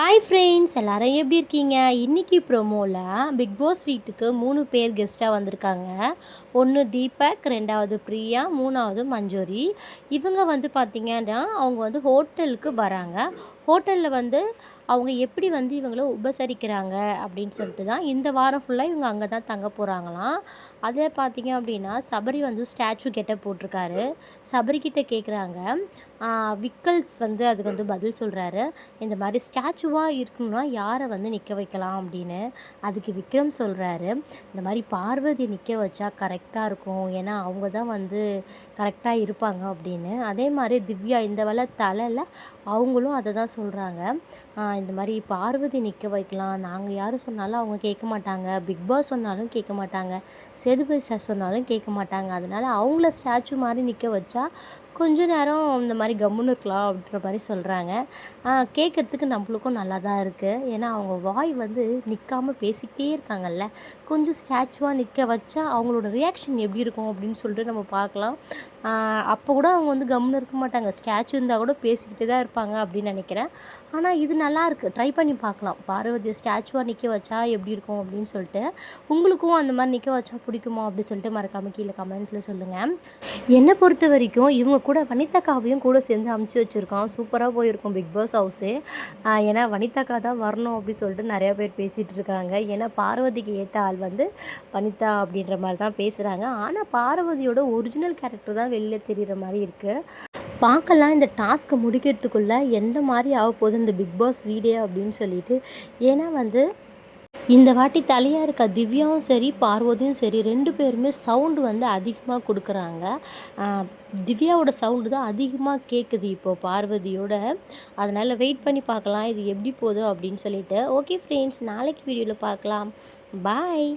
Hi friends எல்லாரும் எப்படி இருக்கீங்க? இன்றைக்கி ப்ரோமோவில் பிக் பாஸ் வீட்டுக்கு மூணு பேர் கெஸ்ட்டாக வந்திருக்காங்க. ஒன்று தீபக் ரெண்டாவது பிரியா மூணாவது மஞ்சோரி. இவங்க வந்து பார்த்திங்கன்னா அவங்க வந்து ஹோட்டலுக்கு வராங்க. ஹோட்டலில் வந்து அவங்க எப்படி வந்து இவங்கள உபசரிக்கிறாங்க அப்படின்னு சொல்லிட்டு தான் இந்த வாரம் ஃபுல்லாக இவங்க அங்கே தான் தங்க போகிறாங்களாம் அதே பார்த்தீங்க அப்படின்னா சபரி வந்து ஸ்டாச்சு கெட்ட போட்டிருக்காரு. சபரிக்கிட்ட கேட்குறாங்க விக்கல்ஸ் வந்து அதுக்கு வந்து பதில் சொல்கிறாரு இந்த மாதிரி ஸ்டாச்சு ஸ்டாச்சுவாக இருக்கணும்னா யாரை வந்து நிற்க வைக்கலாம் அப்படின்னு அதுக்கு விக்ரம் சொல்கிறாரு இந்த மாதிரி பார்வதி நிற்க வச்சா கரெக்டாக இருக்கும். ஏன்னா அவங்க தான் வந்து கரெக்டாக இருப்பாங்க அப்படின்னு. அதே மாதிரி திவ்யா இந்த வேலை தலையில் அவங்களும் அதை தான் சொல்கிறாங்க இந்த மாதிரி பார்வதி நிற்க வைக்கலாம். நாங்கள் யார் சொன்னாலும் அவங்க கேட்க மாட்டாங்க. பிக் பாஸ் சொன்னாலும் கேட்க மாட்டாங்க. சேதுபதி சார் சொன்னாலும் கேட்க மாட்டாங்க. அதனால் அவங்கள ஸ்டாச்சு மாதிரி நிற்க வச்சா கொஞ்ச நேரம் இந்த மாதிரி கம்முன்னு இருக்கலாம் அப்படின்ற மாதிரி சொல்கிறாங்க கேட்குறதுக்கு நம்மளுக்கும் நல்லா தான் இருக்குது ஏன்னா அவங்க வாய் வந்து நிற்காமல் பேசிக்கிட்டே இருக்காங்கல்ல. கொஞ்சம் ஸ்டாச்சுவாக நிற்க வச்சா அவங்களோட ரியாக்ஷன் எப்படி இருக்கும் அப்படின்னு சொல்லிட்டு நம்ம பார்க்கலாம். அப்போ கூட அவங்க வந்து கம்முன்னு இருக்க மாட்டாங்க. ஸ்டாச்சு இருந்தால் கூட பேசிக்கிட்டே தான் இருப்பாங்க அப்படின்னு நினைக்கிறேன். ஆனால் இது நல்லா இருக்குது ட்ரை பண்ணி பார்க்கலாம். பார்வதி ஸ்டாச்சுவாக நிற்க வச்சா எப்படி இருக்கும் அப்படின்னு சொல்லிட்டு. உங்களுக்கும் அந்த மாதிரி நிற்க வச்சா பிடிக்குமா அப்படின்னு சொல்லிட்டு மறக்காமல் கீழே கமெண்ட்டில் சொல்லுங்கள் என்னை பொறுத்த வரைக்கும் இவங்க கூட வனிதாக்காவையும் கூட சேர்ந்து அமுச்சு வச்சுருக்கோம் சூப்பராக போயிருக்கும் பிக் பாஸ் ஹவுஸு ஏன்னா வனிதாக்கா தான் வரணும் அப்படின்னு சொல்லிட்டு நிறையா பேர் பேசிகிட்டு இருக்காங்க. ஏன்னா பார்வதிக்கு ஏற்ற ஆள் வந்து வனிதா அப்படின்ற மாதிரி தான் பேசுகிறாங்க ஆனால் பார்வதியோட ஒரிஜினல் கேரக்டர் தான் வெளியில் தெரிகிற மாதிரி இருக்குது பார்க்கலாம் இந்த டாஸ்க்கை முடிக்கிறதுக்குள்ளே எந்த மாதிரி ஆக போகுது இந்த பிக் பாஸ் வீடியோ அப்படின்னு சொல்லிட்டு. ஏன்னா வந்து இந்த வாட்டி தலையாக இருக்க திவ்யாவும் சரி பார்வதியும் சரி ரெண்டு பேருமே சவுண்டு வந்து அதிகமாக கொடுக்குறாங்க. திவ்யாவோட சவுண்டு தான் அதிகமாக கேட்குது இப்போது பார்வதியோட. அதனால் வெயிட் பண்ணி பார்க்கலாம் இது எப்படி போதும் அப்படின்னு சொல்லிட்டு. ஓகே ஃப்ரெண்ட்ஸ் நாளைக்கு வீடியோவில் பார்க்கலாம். பாய்